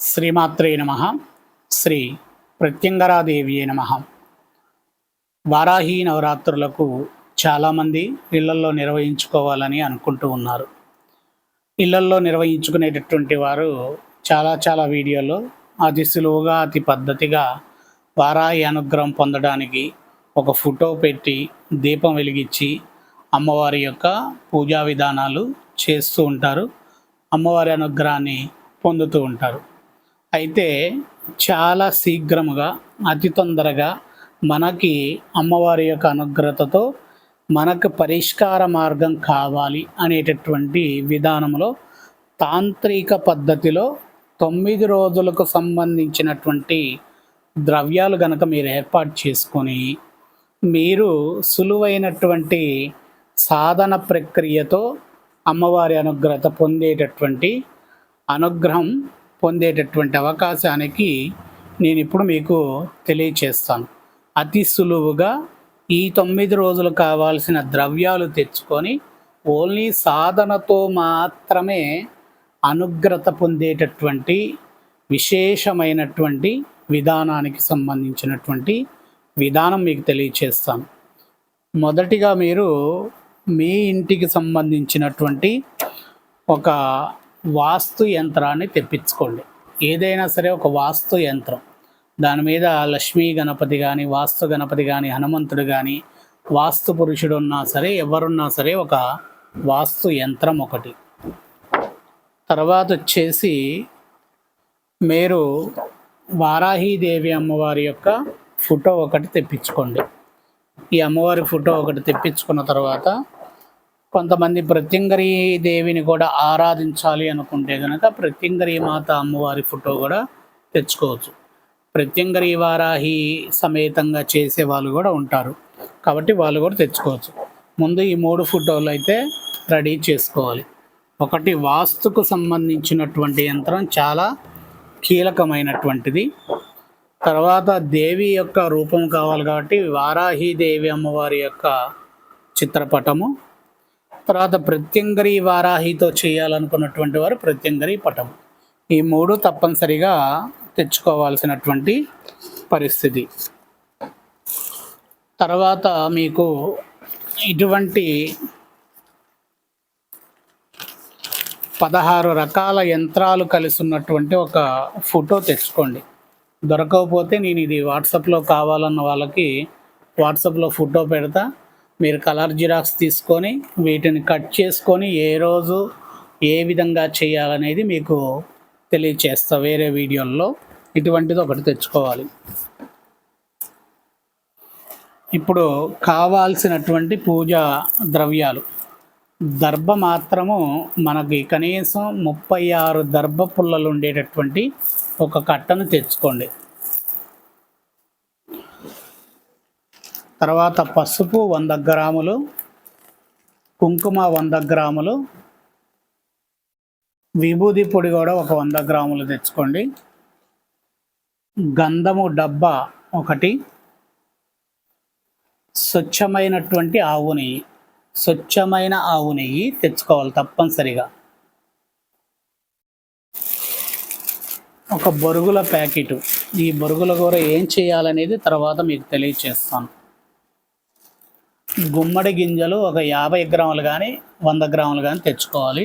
శ్రీమాత్రే నమ. శ్రీ ప్రత్యంగరాదేవి నమ. వారాహి నవరాత్రులకు చాలామంది ఇళ్ళల్లో నిర్వహించుకోవాలని అనుకుంటూ ఉన్నారు. ఇళ్ళల్లో నిర్వహించుకునేటటువంటి వారు చాలా చాలా వీడియోలో అతి సులువుగా అతి పద్ధతిగా వారాహి అనుగ్రహం పొందడానికి ఒక ఫోటో పెట్టి దీపం వెలిగించి అమ్మవారి యొక్క పూజా విధానాలు చేస్తూ ఉంటారు. అమ్మవారి అనుగ్రహాన్ని పొందుతూ ఉంటారు. అయితే చాలా శీఘ్రముగా అతి తొందరగా మనకి అమ్మవారి యొక్క అనుగ్రహతతో మనకు పరిష్కార మార్గం కావాలి అనేటటువంటి విధానంలో తాంత్రిక పద్ధతిలో తొమ్మిది రోజులకు సంబంధించినటువంటి ద్రవ్యాలు గనక మీరు ఏర్పాటు చేసుకొని మీరు సులువైనటువంటి సాధన ప్రక్రియతో అమ్మవారి అనుగ్రహత పొందేటటువంటి అనుగ్రహం పొందేటటువంటి అవకాశానికి నేను ఇప్పుడు మీకు తెలియచేస్తాను. అతి సులువుగా ఈ తొమ్మిది రోజులు కావాల్సిన ద్రవ్యాలు తెచ్చుకొని ఓన్లీ సాధనతో మాత్రమే అనుగ్రత పొందేటటువంటి విశేషమైనటువంటి విధానానికి సంబంధించినటువంటి విధానం మీకు తెలియచేస్తాను. మొదటిగా మీరు మీ ఇంటికి సంబంధించినటువంటి ఒక వాస్తు యంత్రాన్ని తెప్పించుకోండి. ఏదైనా సరే ఒక వాస్తు యంత్రం. దాని మీద లక్ష్మీ గణపతి కానీ వాస్తు గణపతి కానీ హనుమంతుడు కానీ వాస్తు పురుషుడు ఉన్నా సరే ఎవరున్నా సరే ఒక వాస్తు యంత్రం ఒకటి. తర్వాత వచ్చేసి మీరు వారాహీదేవి అమ్మవారి యొక్క ఫోటో ఒకటి తెప్పించుకోండి. ఈ అమ్మవారి ఫోటో ఒకటి తెప్పించుకున్న తర్వాత కొంతమంది ప్రత్యంగరీ దేవిని కూడా ఆరాధించాలి అనుకుంటే కనుక ప్రత్యంగరీ మాత అమ్మవారి ఫోటో కూడా తెచ్చుకోవచ్చు. ప్రత్యంగరీ వారాహి సమేతంగా చేసే వాళ్ళు కూడా ఉంటారు. కాబట్టి వాళ్ళు కూడా తెచ్చుకోవచ్చు. ముందు ఈ మూడు ఫోటోలు అయితే రెడీ చేసుకోవాలి. ఒకటి వాస్తుకు సంబంధించినటువంటి యంత్రం చాలా కీలకమైనటువంటిది. తర్వాత దేవి యొక్క రూపం కావాలి కాబట్టి వారాహి దేవి అమ్మవారి యొక్క చిత్రపటము. తర్వాత ప్రత్యంగరి వారాహితో చేయాలనుకున్నటువంటి వారు ప్రత్యంగరి పటం. ఈ మూడు తప్పనిసరిగా తెచ్చుకోవాల్సినటువంటి పరిస్థితి. తర్వాత మీకు ఇటువంటి పదహారు రకాల యంత్రాలు కలిసి ఉన్నటువంటి ఒక ఫోటో తెచ్చుకోండి. దొరకకపోతే నేను ఇది వాట్సాప్లో కావాలన్న వాళ్ళకి వాట్సాప్లో ఫోటో పెడతా. మీరు కలర్ జిరాక్స్ తీసుకొని వీటిని కట్ చేసుకొని ఏ రోజు ఏ విధంగా చేయాలనేది మీకు తెలియచేస్తా వేరే వీడియోల్లో. ఇటువంటిది ఒకటి తెచ్చుకోవాలి. ఇప్పుడు కావాల్సినటువంటి పూజా ద్రవ్యాలు. దర్భ మాత్రము మనకి కనీసం ముప్పై ఆరు దర్భ పుల్లలు ఉండేటటువంటి ఒక కట్టను తెచ్చుకోండి. తర్వాత పసుపు వంద గ్రాములు కుంకుమ వంద గ్రాములు విభూది పొడి కూడా ఒక వంద గ్రాములు తెచ్చుకోండి. గంధము డబ్బా ఒకటి స్వచ్ఛమైనటువంటి ఆవు నెయ్యి స్వచ్ఛమైన ఆవు నెయ్యి తెచ్చుకోవాలి తప్పనిసరిగా. ఒక బొరుగుల ప్యాకెట్. ఈ బొరుగుల కూర ఏం చేయాలనేది తర్వాత మీకు తెలియచేస్తాను. గుమ్మడి గింజలు ఒక యాభై గ్రాములు కానీ వంద గ్రాములు కానీ తెచ్చుకోవాలి.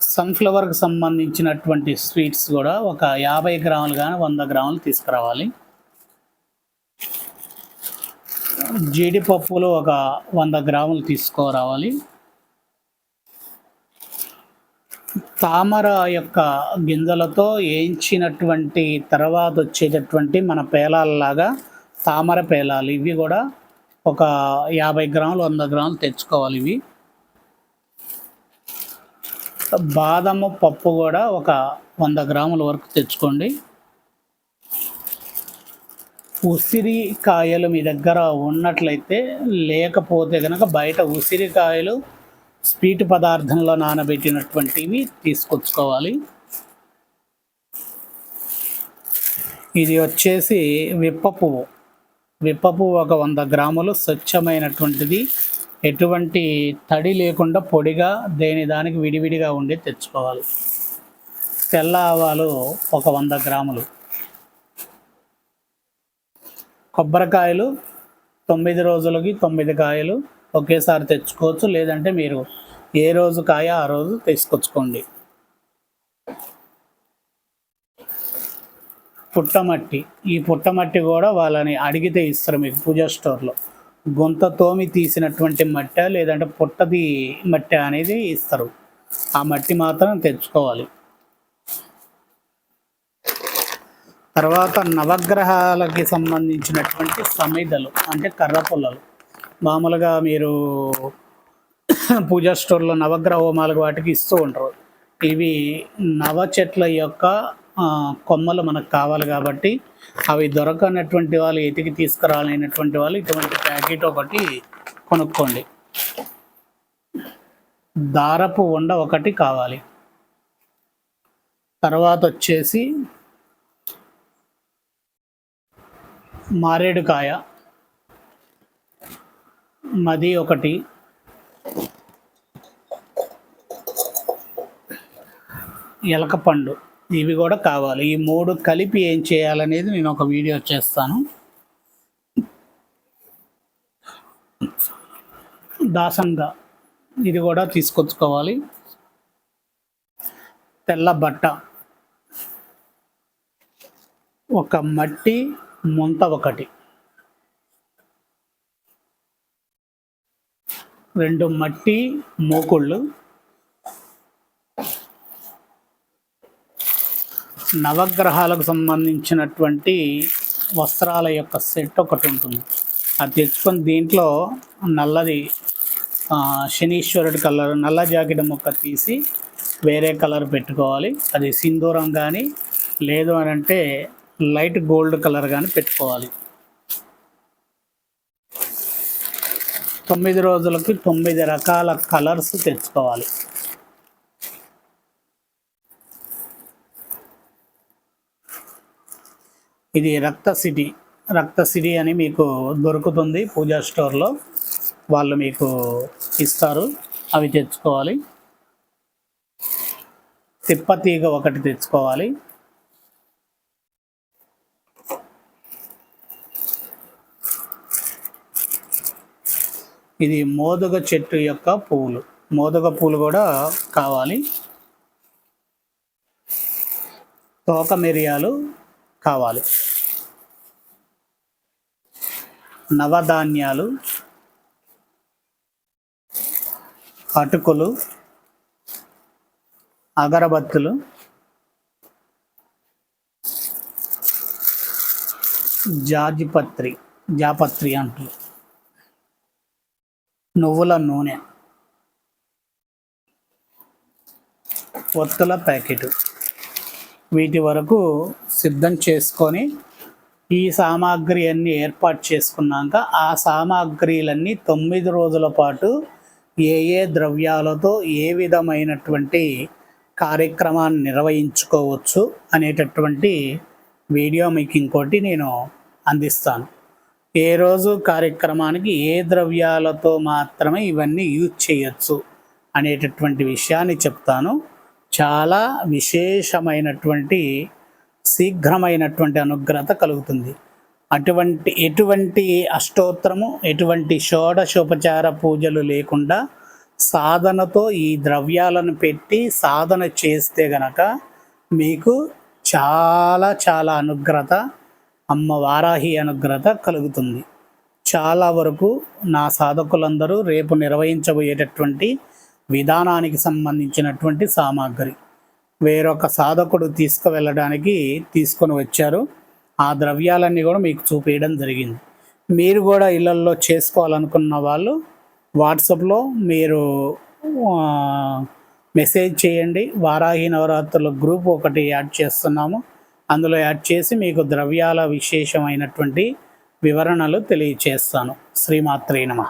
సన్ఫ్లవర్కి సంబంధించినటువంటి స్వీట్స్ కూడా ఒక యాభై గ్రాములు కానీ వంద గ్రాములు తీసుకురావాలి. జీడిపప్పులు ఒక వంద గ్రాములు తీసుకురావాలి. తామర యొక్క గింజలతో వేయించినటువంటి తర్వాత వచ్చేటటువంటి మన పేలాలలాగా తామర పేలాలు ఇవి కూడా ఒక యాభై గ్రాములు వంద గ్రాములు తెచ్చుకోవాలి ఇవి. బాదము పప్పు కూడా ఒక వంద గ్రాముల వరకు తెచ్చుకోండి. ఉసిరికాయలు మీ దగ్గర ఉన్నట్లయితే లేకపోతే కనుక బయట ఉసిరికాయలు స్వీట్ పదార్థంలో నానబెట్టినటువంటివి తీసుకొచ్చుకోవాలి. ఇది వచ్చేసి విప్ప పువ్వు. విప్పపు ఒక వంద గ్రాములు స్వచ్ఛమైనటువంటిది. ఎటువంటి తడి లేకుండా పొడిగా దేని దానికి విడివిడిగా ఉండి తెచ్చుకోవాలి. తెల్ల ఆవాలు ఒక వంద గ్రాములు. కొబ్బరికాయలు తొమ్మిది రోజులకి తొమ్మిది కాయలు ఒకేసారి తెచ్చుకోవచ్చు. లేదంటే మీరు ఏ రోజు కాయ ఆ రోజు తీసుకొచ్చుకోండి. పుట్టమట్టి ఈ పుట్టమట్టి కూడా వాళ్ళని అడిగితే ఇస్తారు మీకు పూజా స్టోర్లో. గుంత తోమి తీసినటువంటి మట్ట లేదంటే పుట్టది మట్టి అనేది ఇస్తారు. ఆ మట్టి మాత్రం తెచ్చుకోవాలి. తర్వాత నవగ్రహాలకి సంబంధించినటువంటి సమిదలు అంటే కర్ర పుల్లలు. మామూలుగా మీరు పూజా స్టోర్లో నవగ్రహ హోమాలకు వాటికి ఇస్తూ ఉంటారు ఇవి నవ చెట్ల యొక్క కొమ్మలు మనకు కావాలి కాబట్టి అవి దొరకనటువంటి వాళ్ళు ఎతికి తీసుకురాలైనటువంటి వాళ్ళు ఇటువంటి ప్యాకెట్ ఒకటి కొనుక్కోండి. దారపు ఉండ ఒకటి కావాలి. తర్వాత వచ్చేసి మారేడుకాయ మది ఒకటి ఎలకపండు. ఇవి కూడా కావాలి. ఈ మూడు కలిపి ఏం చేయాలనేది నేను ఒక వీడియో చేస్తాను. దాసంగా ఇది కూడా తీసుకొచ్చుకోవాలి. తెల్ల బట్ట. ఒక మట్టి ముంత ఒకటి. రెండు మట్టి మోకుళ్ళు. నవగ్రహాలకు సంబంధించినటువంటి వస్త్రాల యొక్క సెట్ ఒకటి ఉంటుంది. అది తెచ్చుకొని దీంట్లో నల్లది శనీశ్వరుడి కలర్ నల్ల జాకెట్ ముక్క తీసి వేరే కలర్ పెట్టుకోవాలి. అది సింధూరం కానీ లేదు అని అంటే లైట్ గోల్డ్ కలర్ కానీ పెట్టుకోవాలి. తొమ్మిది రోజులకి తొమ్మిది రకాల కలర్స్ తెచ్చుకోవాలి. ఇది రక్త సిటీ. రక్త సిటీ అని మీకు దొరుకుతుంది పూజా స్టోర్లో. వాళ్ళు మీకు ఇస్తారు. అవి తెచ్చుకోవాలి. తిప్పతీగ ఒకటి తెచ్చుకోవాలి. ఇది మోదుగ చెట్టు యొక్క పువ్వులు మోదుగ పూలు కూడా కావాలి. తోక మిరియాలు కావాలి. నవధాన్యాలు అటుకులు అగరబత్తులు జాజిపత్రి జాపత్రి అంటారు నువ్వుల నూనె ఒత్తుల ప్యాకెట్. వీటి వరకు సిద్ధం చేసుకొని ఈ సామాగ్రి అన్నీ ఏర్పాటు చేసుకున్నాక ఆ సామాగ్రిలన్నీ తొమ్మిది రోజుల పాటు ఏ ఏ ద్రవ్యాలతో ఏ విధమైనటువంటి కార్యక్రమాన్ని నిర్వహించుకోవచ్చు అనేటటువంటి వీడియో మీకు ఇంకోటి నేను అందిస్తాను. ఏ రోజు కార్యక్రమానికి ఏ ద్రవ్యాలతో మాత్రమే ఇవన్నీ యూజ్ చేయొచ్చు అనేటటువంటి విషయాన్ని చెప్తాను. చాలా విశేషమైనటువంటి శీఘ్రమైనటువంటి అనుగ్రహత కలుగుతుంది. అటువంటి ఎటువంటి అష్టోత్తరము ఎటువంటి షోడశోపచార పూజలు లేకుండా సాధనతో ఈ ద్రవ్యాలను పెట్టి సాధన చేస్తే గనక మీకు చాలా చాలా అనుగ్రహత అమ్మ వారాహి అనుగ్రహత కలుగుతుంది. చాలా వరకు నా సాధకులందరూ రేపు నిర్వహించబోయేటటువంటి విధానానికి సంబంధించినటువంటి సామాగ్రి. వేరొక సాధకుడు తీసుకువెళ్ళడానికి తీసుకొని వచ్చారు. ఆ ద్రవ్యాలన్నీ కూడా మీకు చూపించడం జరిగింది. మీరు కూడా ఇళ్ళల్లో చేసుకోవాలనుకున్న వాళ్ళు వాట్సాప్లో మీరు మెసేజ్ చేయండి. వారాహి నవరాత్రుల గ్రూప్ ఒకటి యాడ్ చేస్తున్నాము. అందులో యాడ్ చేసి మీకు ద్రవ్యాల విశేషమైనటువంటి వివరణలు తెలియచేస్తాను. శ్రీమాత్రే నమ.